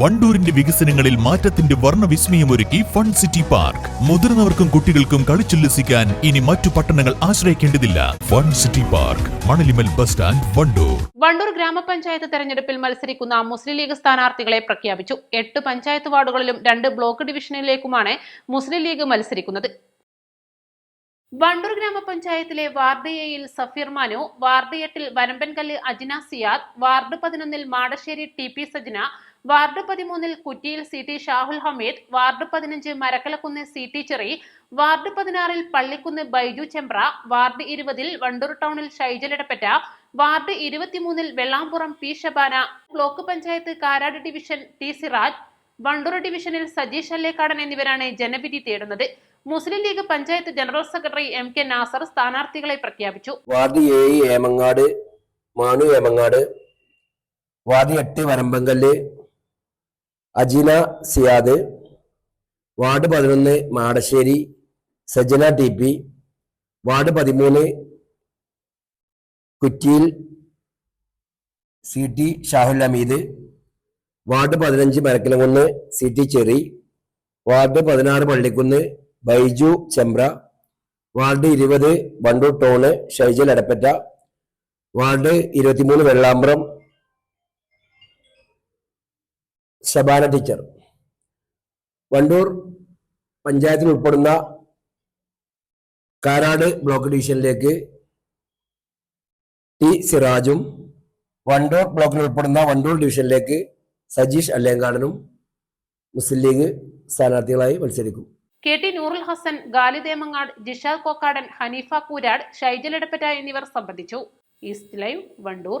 വണ്ടൂരിന്റെ വികസനങ്ങളിൽ മാറ്റത്തിന്റെ വർണവിസ്മയം ഒരുക്കി ഫൺ സിറ്റി പാർക്ക്. മുതിർന്നവർക്കും കുട്ടികൾക്കും കളിച്ചുല്ലസിക്കാൻ ഇനി മറ്റു പട്ടണങ്ങൾ ആശ്രയിക്കേണ്ടതില്ല. Fun city park Manalimal bus stand Wandoor. Wandoor ഗ്രാമപഞ്ചായത്ത് തെരഞ്ഞെടുപ്പിൽ മത്സരിക്കുന്ന മുസ്ലിം ലീഗ് സ്ഥാനാർത്ഥികളെ പ്രഖ്യാപിച്ചു. എട്ട് പഞ്ചായത്ത് വാർഡുകളിലും രണ്ട് ബ്ലോക്ക് ഡിവിഷനിലേക്കുമാണ് മുസ്ലിം ലീഗ് മത്സരിക്കുന്നത്. വണ്ടൂർ ഗ്രാമപഞ്ചായത്തിലെ വാർഡ് എയിൽ സഫീർ മനു വാർഡ് എട്ടിൽ വരമ്പൻകല്ല് അജിന സിയാദ് വാർഡ് പതിനൊന്നിൽ Madasseri T P Sajna ward പതിമൂന്നിൽ Kuttiyil C T Shahul Hameed ward പതിനഞ്ച് Marakkalakunnu C T Cheri ward പതിനാറിൽ പള്ളിക്കുന്ന് ബൈജു ചെമ്പ്ര വാർഡ് ഇരുപതിൽ വണ്ടൂർ ടൗണിൽ ഷൈജലിടപ്പറ്റ ward ഇരുപത്തിമൂന്നിൽ Vellampuram P Shabana block panchayat Karad division T Siraj Wandoor ഡിവിഷനിൽ സജീഷ് അല്ലേക്കാടൻ എന്നിവരാണ് ജനവിധി തേടുന്നത്. Muslim League panchayat general secretary M K Nasar സ്ഥാനാർത്ഥികളെ പ്രഖ്യാപിച്ചു. വാർഡ് ഏഴ് ഏമങ്ങാട് മാണു ഏമങ്ങാട് വാർഡ് എട്ട് വരമ്പങ്കല്ല് അജിന സിയാദ് വാർഡ് പതിനൊന്ന് Madasseri Sajna T P ward പതിമൂന്ന് Kuttiyil C T Shahul Ameed ward പതിനഞ്ച് Marakkilakunnu C T Cheri ward പതിനാറ് പള്ളിക്കുന്ന് ബൈജു ചെമ്പ്ര വാർഡ് ഇരുപത് വണ്ടൂർ ടൗണ് ഷൈജൽ അടപ്പറ്റ വാർഡ് ഇരുപത്തിമൂന്ന് വെള്ളാമ്പ്രം ശബാന ടീച്ചർ വണ്ടൂർ പഞ്ചായത്തിൽ ഉൾപ്പെടുന്ന കാരാട് ബ്ലോക്ക് ഡിവിഷനിലേക്ക് ടി സിറാജും വണ്ടൂർ ബ്ലോക്കിൽ ഉൾപ്പെടുന്ന വണ്ടൂർ ഡിവിഷനിലേക്ക് സജീഷ് അല്ലേങ്കാടനും മുസ്ലിം ലീഗ് സ്ഥാനാർത്ഥികളായി മത്സരിക്കും. കെ ടി നൂറുൽ ഹസൻ ഗാലിദേമങ്ങാട് ജിഷാദ് കോക്കാടൻ ഹനീഫ കൂരാട് ഷൈജൽ എടപ്പറ്റ എന്നിവർ സംബന്ധിച്ചു. East live Wandoor.